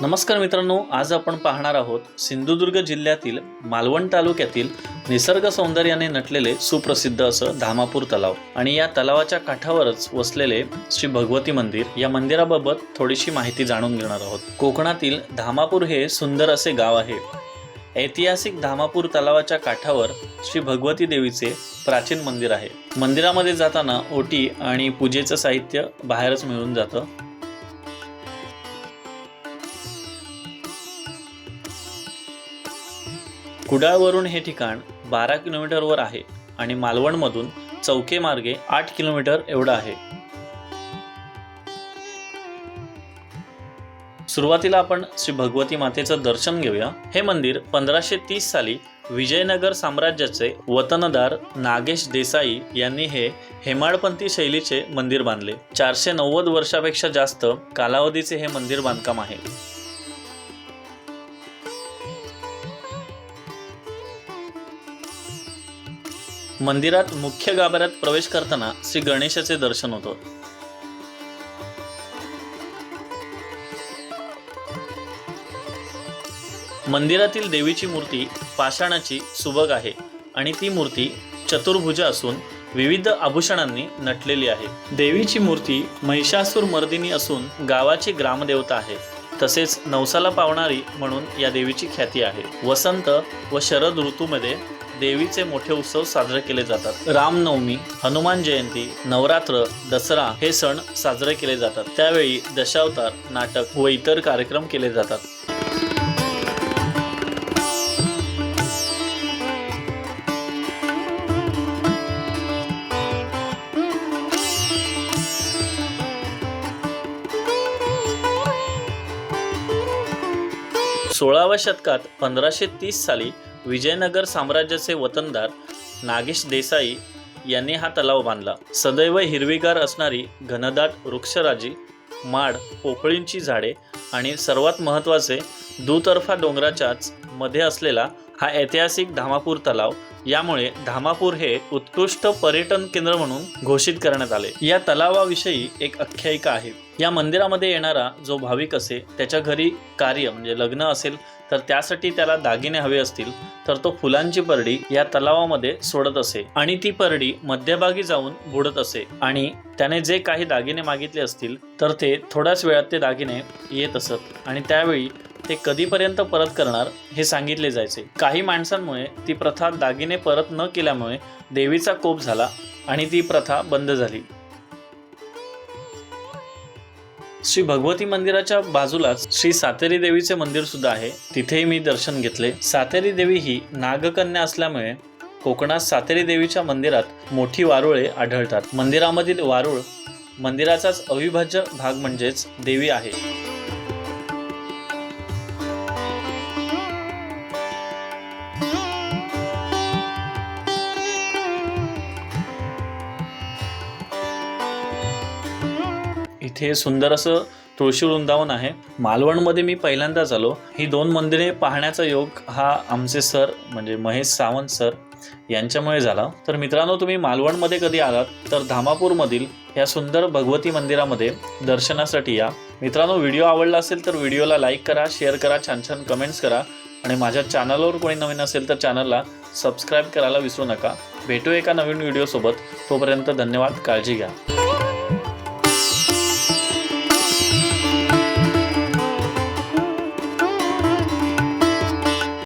नमस्कार मित्रांनो आज आपण पाहणार आहोत सिंधुदुर्ग जिल्ह्यातील मालवण तालुक्यातील निसर्ग सौंदर्याने नटलेले सुप्रसिद्ध असं धामापूर तलाव. आणि या तलावाच्या काठावरच वसलेले श्री भगवती मंदिर या मंदिराबाबत थोडीशी माहिती जाणून घेणार आहोत. कोकणातील धामापूर हे सुंदर असे गाव आहे. ऐतिहासिक धामापूर तलावाच्या काठावर श्री भगवती देवीचे प्राचीन मंदिर आहे. मंदिरामध्ये जाताना ओटी आणि पूजेचं साहित्य बाहेरच मिळून जातं. कुडाळवरून हे ठिकाण बारा किलोमीटरवर आहे आणि मालवणमधून चौके मार्गे आठ किलोमीटर एवढं आहे. सुरुवातीला आपण श्री भगवती मातेचं दर्शन घेऊया. हे मंदिर पंधराशे तीस साली विजयनगर साम्राज्याचे वतनदार नागेश देसाई यांनी हे हेमाडपंथी शैलीचे मंदिर बांधले. चारशे नव्वद वर्षापेक्षा जास्त कालावधीचे हे मंदिर बांधकाम आहे. मंदिरात मुख्य गाभाऱ्यात प्रवेश करताना श्री गणेशाचे दर्शन होतं. मंदिरातील देवीची मूर्ती पाषाणाची सुबक आहे आणि ती मूर्ती चतुर्भुज असून विविध आभूषणांनी नटलेली आहे. देवीची मूर्ती महिषासूर मर्दिनी असून गावाची ग्रामदेवता आहे. तसेच नवसाला पावणारी म्हणून या देवीची ख्याती आहे. वसंत व शरद ऋतूमध्ये देवीचे मोठे उत्सव साजरे केले जातात. रामनवमी हनुमान जयंती नवरात्र दसरा हे सण साजरे केले जातात. त्यावेळी दशावतार नाटक व इतर कार्यक्रम केले जातात. सोळाव्या शतकात पंधराशे तीस साली विजयनगर साम्राज्याचे वतनदार नागेश देसाई यांनी हा तलाव बांधला. सदैव हिरवीगार असणारी घनदाट वृक्षराजी माड पोकळींची झाडे आणि सर्वात महत्त्वाचे दुतर्फा डोंगराच्याच मध्ये असलेला हा ऐतिहासिक धामापूर तलाव यामुळे धामापूर हे उत्कृष्ट पर्यटन केंद्र म्हणून घोषित करण्यात आले. या तलावाविषयी एक आख्यायिका आहे. या मंदिरामध्ये येणारा जो भाविक असे त्याच्या घरी कार्य म्हणजे लग्न असेल तर त्यासाठी त्याला दागिने हवे असतील तर तो फुलांची परडी या तलावामध्ये सोडत असे आणि ती परडी मध्यभागी जाऊन बुडत असे आणि त्याने जे काही दागिने मागितले असतील तर ते थोड्याच वेळात ते दागिने येत असत आणि त्यावेळी ते कधीपर्यंत परत करणार हे सांगितले जायचे. काही माणसांमुळे ती प्रथा दागिने परत न केल्यामुळे देवीचा कोप झाला आणि ती प्रथा बंद झाली. श्री भगवती मंदिराच्या बाजूलाच श्री सातेरी देवीचे मंदिर सुद्धा आहे. तिथेही मी दर्शन घेतले. सातेरी देवी ही नागकन्या असल्यामुळे कोकणात सातेरी देवीच्या मंदिरात मोठी वारुळे आढळतात. मंदिरामधील वारुळ मंदिराचाच अविभाज्य भाग म्हणजेच देवी आहे. इथे सुंदर असं तुळशी वृंदावन आहे. मालवणमध्ये मी पहिल्यांदाच आलो. ही दोन मंदिरे पाहण्याचा योग हा आमचे सर म्हणजे महेश सावंत सर यांच्यामुळे झाला. तर मित्रांनो तुम्ही मालवणमध्ये कधी आलात तर धामापूरमधील या सुंदर भगवती मंदिरामध्ये दर्शनासाठी या. मित्रांनो व्हिडिओ आवडला असेल तर व्हिडिओला लाईक करा शेअर करा छान छान कमेंट्स करा. आणि माझ्या चॅनलवर कोणी नवीन असेल तर चॅनलला सबस्क्राईब करायला विसरू नका. भेटू एका नवीन व्हिडिओसोबत. तोपर्यंत धन्यवाद काळजी घ्या.